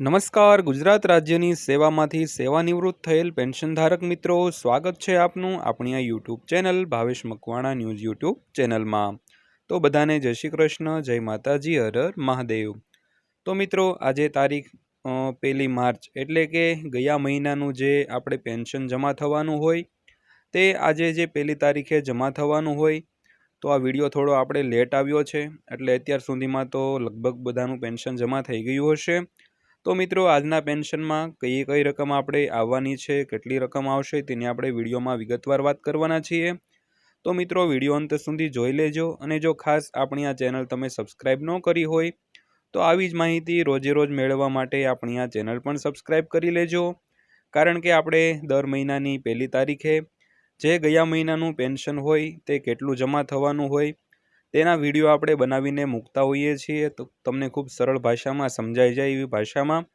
નમસ્કાર, ગુજરાત રાજ્યની સેવામાંથી સેવાનિવૃત્ત થયેલ પેન્શનધારક મિત્રો, સ્વાગત છે આપનું આપણી આ YouTube channel Bhavesh Makwana news YouTube ચેનલમાં. તો બધાને જય શ્રી કૃષ્ણ, જય માતાજી, હર મહાદેવ. તો મિત્રો, આજે તારીખ પહેલી માર્ચ એટલે કે ગયા મહિનાનું જે આપણે પેન્શન જમા થવાનું હોય, તે આજે જે પહેલી તારીખે જમા થવાનું હોય, તો આ વીડિયો થોડો આપણે લેટ આવ્યો છે, એટલે અત્યાર સુધીમાં તો લગભગ બધાનું પેન્શન જમા થઈ ગયું હશે. તો મિત્રો, આજના પેન્શનમાં કઈ કઈ રકમ આપણે આવવાની છે, કેટલી રકમ આવશે તેની આપણે વિડીયોમાં વિગતવાર વાત કરવાના છીએ. તો મિત્રો, વીડિયો અંત સુધી જોઈ લેજો અને જો ખાસ આપણી આ ચેનલ તમે સબસ્ક્રાઈબ ન કરી હોય, તો આવી જ માહિતી રોજે રોજ મેળવવા માટે આપણી આ ચેનલ પણ સબસ્ક્રાઈબ કરી લેજો. કારણ કે આપણે દર મહિનાની પહેલી તારીખે જે ગયા મહિનાનું પેન્શન હોય તે કેટલું જમા થવાનું હોય તેના વીડિયો આપણે બનાવીને મૂકતા હોઈએ છીએ તો તમને ખૂબ સરળ ભાષામાં સમજાઈ જાય એવી ભાષામાં.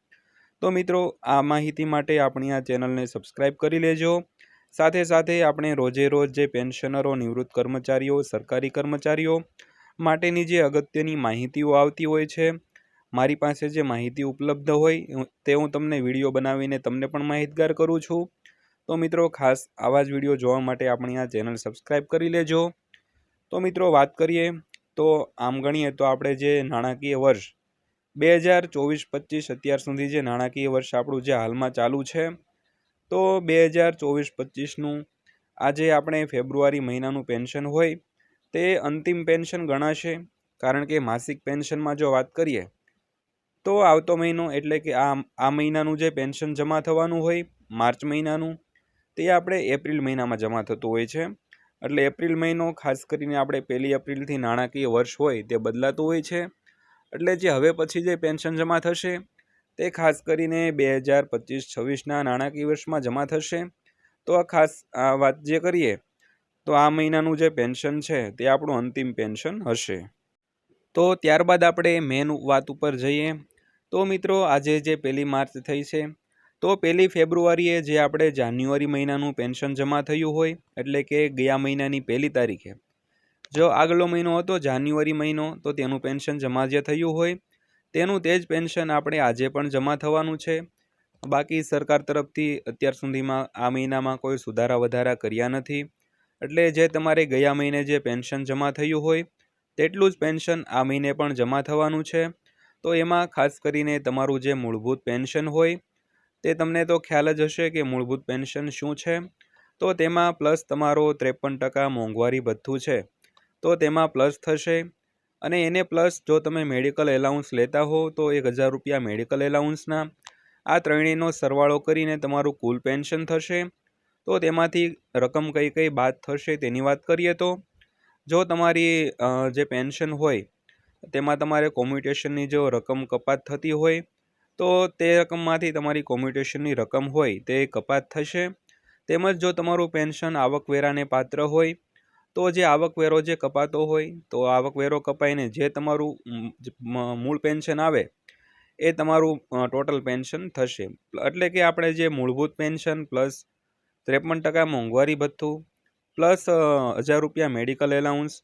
તો મિત્રો, આ માહિતી માટે આપણી આ ચેનલને સબસ્ક્રાઈબ કરી લેજો. સાથે સાથે આપણે રોજે રોજ જે પેન્શનરો, નિવૃત્ત કર્મચારીઓ, સરકારી કર્મચારીઓ માટેની જે અગત્યની માહિતીઓ આવતી હોય છે, મારી પાસે જે માહિતી ઉપલબ્ધ હોય તે હું તમને વીડિયો બનાવીને તમને પણ માહિતગાર કરું છું. તો મિત્રો, ખાસ આવા જ વીડિયો જોવા માટે આપણી આ ચેનલ સબસ્ક્રાઈબ કરી લેજો. તો મિત્રો વાત કરીએ, તો આમ ગણીએ તો આપણે જે નાણાકીય વર્ષ બે હજાર ચોવીસ પચીસ અત્યાર સુધી જે નાણાકીય વર્ષ આપણું જે હાલમાં ચાલુ છે, તો બે હજાર ચોવીસ પચીસનું આજે આપણે ફેબ્રુઆરી મહિનાનું પેન્શન હોય, તે અંતિમ પેન્શન ગણાશે. કારણ કે માસિક પેન્શનમાં જો વાત કરીએ, તો આવતો મહિનો એટલે કે આ આ મહિનાનું જે પેન્શન જમા થવાનું હોય, માર્ચ મહિનાનું, તે આપણે એપ્રિલ મહિનામાં જમા થતું હોય છે. એટલે એપ્રિલ મહિનો, ખાસ કરીને આપણે પહેલી એપ્રિલથી નાણાકીય વર્ષ હોય તે બદલાતું હોય છે. એટલે જે હવે પછી જે પેન્શન જમા થશે તે ખાસ કરીને બે હજાર પચીસ છવ્વીસના નાણાકીય વર્ષમાં જમા થશે. તો આ ખાસ, આ વાત જે કરીએ, તો આ મહિનાનું જે પેન્શન છે તે આપણું અંતિમ પેન્શન હશે. તો ત્યારબાદ આપણે મેન વાત ઉપર જઈએ. તો મિત્રો, આજે જે પહેલી માર્ચ થઈ છે તો પહેલી ફેબ્રુઆરીએ જે આપણે જાન્યુઆરી મહિનાનું પેન્શન જમા થયું હોય, એટલે કે ગયા મહિનાની પહેલી તારીખે. જો આગલો મહિનો હતો, જાન્યુઆરી મહિનો, તો તેનું પેન્શન જમા જે થયું હોય, તેનું તે જ પેન્શન આપણે આજે પણ જમા થવાનું છે. બાકી સરકાર તરફથી અત્યાર સુધીમાં આ મહિનામાં કોઈ સુધારા વધારા કર્યા નથી. એટલે જે તમારે ગયા મહિને જે પેન્શન જમા થયું હોય, તેટલું જ પેન્શન આ મહિને પણ જમા થવાનું છે. તો એમાં ખાસ કરીને તમારું જે મૂળભૂત પેન્શન હોય તે તમને તો ખ્યાલ જ હશે કે મૂળભૂત પેન્શન શું છે. તો તેમાં પ્લસ તમારો ત્રેપન ટકા મોંઘવારી ભથ્થું છે. તો તેમાં પ્લસ થશે. અને એને પ્લસ જો તમે મેડિકલ એલાઉન્સ લેતા હો તો એક હજાર રૂપિયા મેડિકલ એલાઉન્સના. આ ત્રણેયનો સરવાળો કરીને તમારું કુલ પેન્શન થશે. તો તેમાંથી રકમ કઈ કઈ બાદ થશે તેની વાત કરીએ તો. જો તમારી જે પેન્શન હોય, તેમાં તમારે કોમ્યુટેશનની જો રકમ કપાત થતી હોય તો તે રકમમાંથી તમારી કોમ્યુટેશનની રકમ હોય તે કપાત થશે. તેમજ જો તમારું પેન્શન આવકવેરાને પાત્ર હોય, તો જે આવકવેરો જે કપાતો હોય, તો આવકવેરો કપાઈને જે તમારું મૂળ પેન્શન આવે, એ તમારું ટોટલ પેન્શન થશે. એટલે કે આપણે જે મૂળભૂત પેન્શન પ્લસ ત્રેપન ટકા મોંઘવારી ભથ્થું, પ્લસ હજાર રૂપિયા મેડિકલ એલાઉન્સ,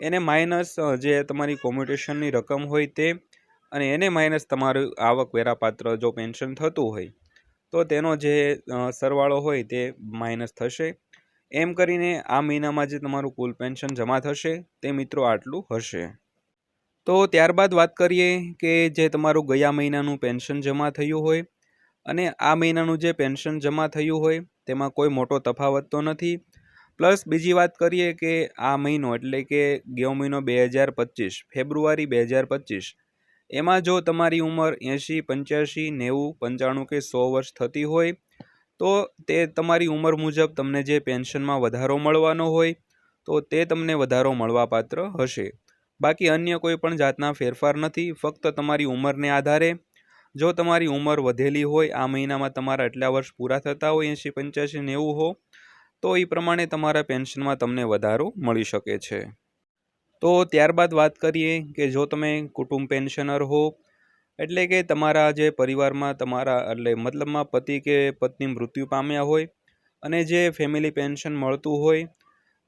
એને માઇનસ જે તમારી કોમ્યુટેશનની રકમ હોય તે અને એને માઇનસ તમારું આવક વેરાપાત્ર જો પેન્શન થતું હોય, તો તેનો જે સરવાળો હોય તે માઇનસ થશે. એમ કરીને આ મહિનામાં જે તમારું કુલ પેન્શન જમા થશે, તે મિત્રો આટલું હશે. તો ત્યારબાદ વાત કરીએ કે જે તમારું ગયા મહિનાનું પેન્શન જમા થયું હોય, અને આ મહિનાનું જે પેન્શન જમા થયું હોય, તેમાં કોઈ મોટો તફાવત તો નથી. પ્લસ બીજી વાત કરીએ કે આ મહિનો એટલે કે ગયો મહિનો બે હજાર પચીસ, ફેબ્રુઆરી બે હજાર પચીસ એમાં જો તમારી ઉંમર એંશી પંચ્યાસી નેવું, પંચાણું કે સો વર્ષ થતી હોય, તો તે તમારી ઉંમર મુજબ તમને જે પેન્શનમાં વધારો મળવાનો હોય, તો તે તમને વધારો મળવાપાત્ર હશે. બાકી અન્ય કોઈ પણ જાતના ફેરફાર નથી, ફક્ત તમારી ઉંમરને આધારે. જો તમારી ઉંમર વધેલી હોય, આ મહિનામાં તમારા એટલા વર્ષ પૂરા થતા હોય, એંશી પંચ્યાસી નેવું હો, તો એ પ્રમાણે તમારા પેન્શનમાં તમને વધારો મળી શકે છે. તો ત્યારબાદ વાત કરીએ કે જો તમે કુટુંબ પેન્શનર હો, એટલે કે તમારા જે પરિવારમાં તમારા, એટલે મતલબમાં પતિ કે પત્ની મૃત્યુ પામ્યા હોય અને જે ફેમિલી પેન્શન મળતું હોય,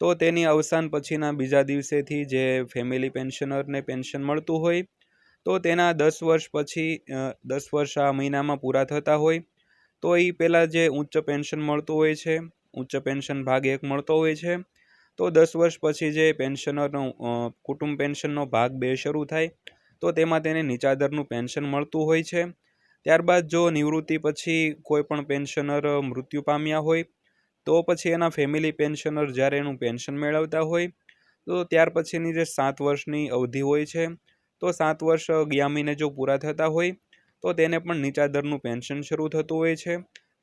તો તેની અવસાન પછીના બીજા દિવસેથી જે ફેમિલી પેન્શનરને પેન્શન મળતું હોય, તો તેના દસ વર્ષ પછી દસ વર્ષ આ મહિનામાં પૂરા થતા હોય, તો એ પહેલાં જે ઉચ્ચ પેન્શન મળતું હોય છે, ઉચ્ચ પેન્શન ભાગ એક મળતો હોય છે તો દસ વર્ષ પછી જે પેન્શનરનો કુટુંબ પેન્શનનો ભાગ બે શરૂ થાય, તો તેમાં તેને નીચા દરનું પેન્શન મળતું હોય છે. ત્યારબાદ જો નિવૃત્તિ પછી કોઈ પણ પેન્શનર મૃત્યુ પામ્યા હોય, તો પછી એના ફેમિલી પેન્શનર જ્યારે એનું પેન્શન મેળવતા હોય, તો ત્યાર પછીની જે સાત વર્ષની અવધિ હોય છે, તો સાત વર્ષ ગયા જો પૂરા થતા હોય, તો તેને પણ નીચા દરનું પેન્શન શરૂ થતું હોય છે.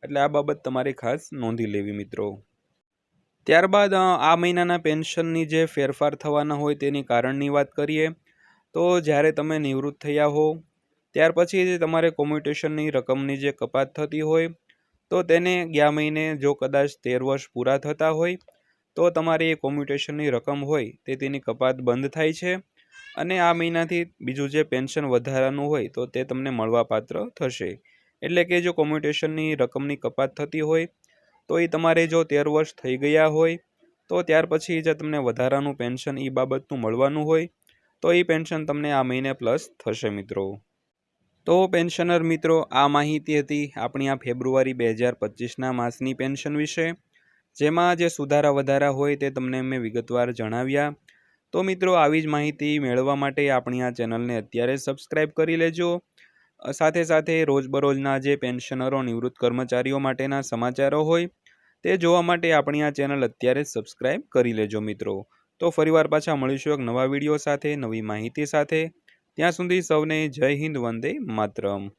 એટલે આ બાબત તમારે ખાસ નોંધી લેવી મિત્રો. ત્યારબાદ આ મહિનાના પેન્શનની જે ફેરફાર થવાના હોય તેની કારણની વાત કરીએ, તો જ્યારે તમે નિવૃત્ત થયા હો, ત્યાર પછી જે તમારે કોમ્યુટેશનની રકમની જે કપાત થતી હોય, તો તેને ગયા મહિને જો કદાચ તેર વર્ષ પૂરા થતા હોય, તો તમારી એ કોમ્યુટેશનની રકમ હોય તે તેની કપાત બંધ થાય છે અને આ મહિનાથી બીજું જે પેન્શન વધારાનું હોય તો તે તમને મળવાપાત્ર થશે. એટલે કે જો કોમ્યુટેશનની રકમની કપાત થતી હોય તો એ તમારે જો તેર વર્ષ થઈ ગયા હોય, તો ત્યાર પછી જે તમને વધારાનું પેન્શન એ બાબતનું મળવાનું હોય, તો એ પેન્શન તમને આ મહિને પ્લસ થશે મિત્રો. તો પેન્શનર મિત્રો, આ માહિતી હતી આપણી આ ફેબ્રુઆરી બે હજાર પચીસના માસની પેન્શન વિશે. જેમાં જે સુધારા વધારા હોય તે તમને મેં વિગતવાર જણાવ્યા. તો મિત્રો, આવી જ માહિતી મેળવવા માટે આપણી આ ચેનલને અત્યારે સબસ્ક્રાઈબ કરી લેજો. સાથે સાથે રોજબરોજના જે પેન્શનરો, નિવૃત્ત કર્મચારીઓ માટેના સમાચારો હોય તે જોવા માટે આપણી આ ચેનલ અત્યારે સબસ્ક્રાઈબ કરી લેજો મિત્રો. તો ફરીવાર પાછા મળીશું એક નવા વીડિયો સાથે, નવી માહિતી સાથે. ત્યાં સુધી સૌને જય હિન્દ, વંદે માતરમ.